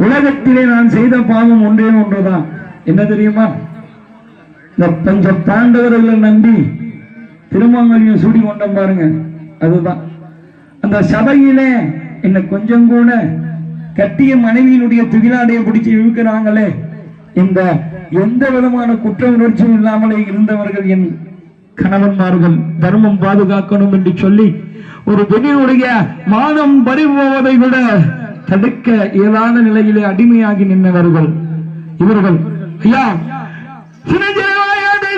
உலகத்திலே நான் செய்த பாவம் ஒன்றே ஒன்றுதான். என்ன தெரியுமா? இந்த பஞ்ச பாண்டவர்களை நம்பி திருமாங்கல்யம் சூடி கொண்டோம் பாருங்க. அதுதான். அந்த சபையிலே என்ன கொஞ்சம் கூட கட்டிய மனைவியினுடைய துகிலாடையை பிடிச்சி இழுக்கிறாங்களே இந்த எந்த விதமான குற்ற உணர்ச்சியும் இல்லாமலே இருந்தவர்கள் என் கணவன்மார்கள் தர்மம் பாதுகாக்கணும் என்று சொல்லி ஒரு பெண்ணினுடைய மானம் பறிபோவதை விட தடுக்க இயலாத நிலையிலே அடிமையாகி நின்றவர்கள் இவர்கள். ஐயா. சின்னஞ்சிறுவயது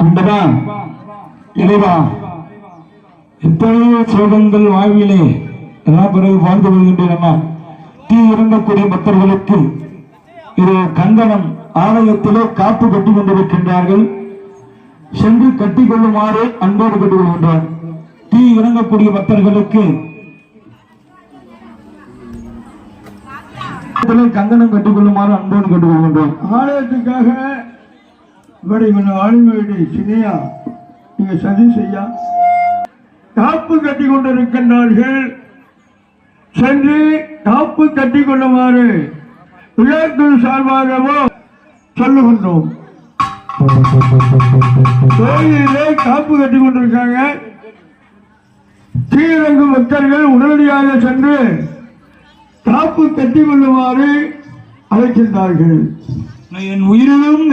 அண்டவா இறைவா எத்தனையோ சோகங்கள் வாழ்விலே எல்லாம் பிறகு வாழ்ந்து வருகின்றன தீ இறங்கக்கூடிய பக்தர்களுக்கு இது கங்கணம் ஆலயத்திலே காப்பு கட்டி கொண்டிருக்கின்றார்கள். சென்று கட்டிக் கொள்ளுமாறு அன்போடு கட்டிக் கொள்கின்றார் தீ இறங்கக்கூடிய பக்தர்களுக்கு கங்கணம் கட்டிக் கொள்ளுமாறு அன்போடு கட்டுக் கொள்கின்றோம் ஆலயத்துக்காக இவரை இவன் ஆளுமையுடைய சினையா நீங்க சதி செய்யா? காப்பு கட்டி கொண்டிருக்கின்றார்கள். சென்று காப்பு கட்டி கொள்ளுமாறு விழாக்குழு சார்பாகவோ சொல்லுகின்றோம். கோயிலே காப்பு கட்டி கொண்டிருக்காங்க. ஸ்ரீரங்கு பக்தர்கள் உடனடியாக சென்று காப்பு கட்டி கொள்ளுமாறு அழைக்கின்றார்கள். என் உயிரிலும்